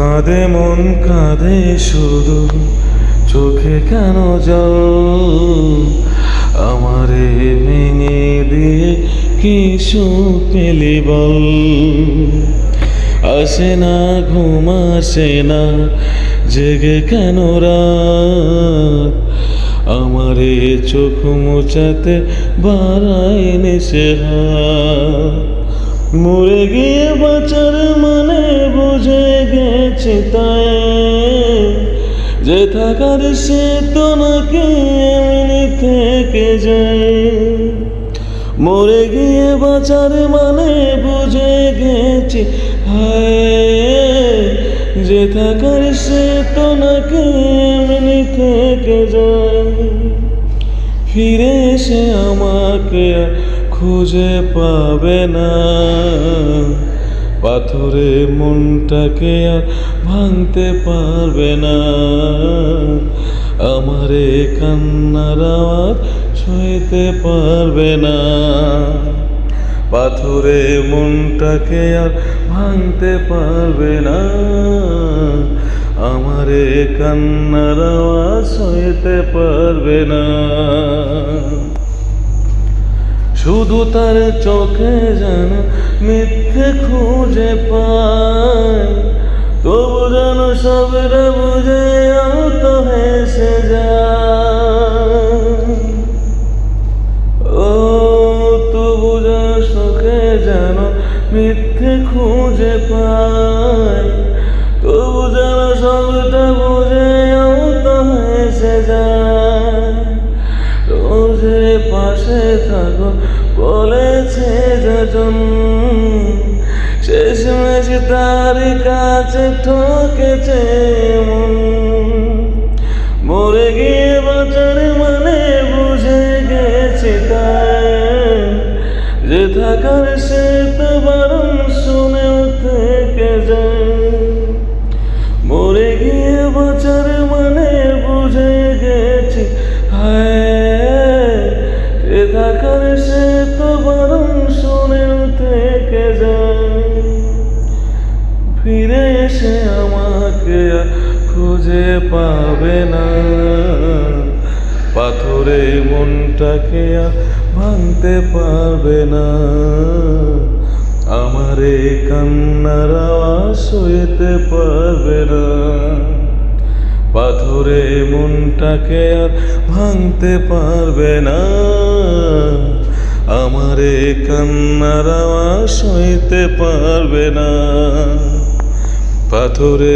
কাঁদে মন, কাঁদে শুধু। চোখে কেন জল? আমারে ভেঙে দিয়ে কি সুখ পেলি বল? আসে না, ঘুম আসে না, জেগে কেন রাত? আমারে চোখ মোচাতে বাড়াই নেশে হাত। মরে গিয়ে বাঁচার মানে বুঝে গেছে তাই। যে থাকার সে তো নাকি থেকে যায়। মরে গিয়ে বাঁচার মানে বুঝে গেছি যে থাকার সে তো নাকি এমনি থেকে যায়। ফিরে এসে আমাকে খুঁজে পাবে না। পাথরে মনটাকে আর ভাঙতে পারবে না। আমারে কান্নার আওয়াজ ছুঁইতে পারবে না। পাথরে মনটাকে আর ভাঙতে পারবে না। আমারে কান্নার আওয়াজ সইতে পারবে না। শুধু তার চোখে যেন মিথ্যে খুঁজে পায়। তবু যেন সবরে বুঝে তো হেসে যায়। ও, তবু যেন চোখে যেন মিথ্যে খুঁজে পায়। তবু যেন সবটা পাশে থাকো, বলেছে যজন শেষ মেশ তার কাছে ঠকেছে মন। মরে গিয়ে বাঁচার মানে বুঝে গেছে তাই যে থাকার সে তো বারণ শুনেও থেকে যায়। মরে গিয়ে বাঁচার মানে বুঝে গেছি এসে আমাকে খুঁজে পাবে না। পাথরে মনটাকে ভাঙতে পারবে না। আমারে কান্নার আওয়াজ সইতে পারবে না। পাথরে মনটাকে আর ভাঙতে পারবে না। আমারে কান্নার আওয়াজ সইতে পারবে না। পাথরে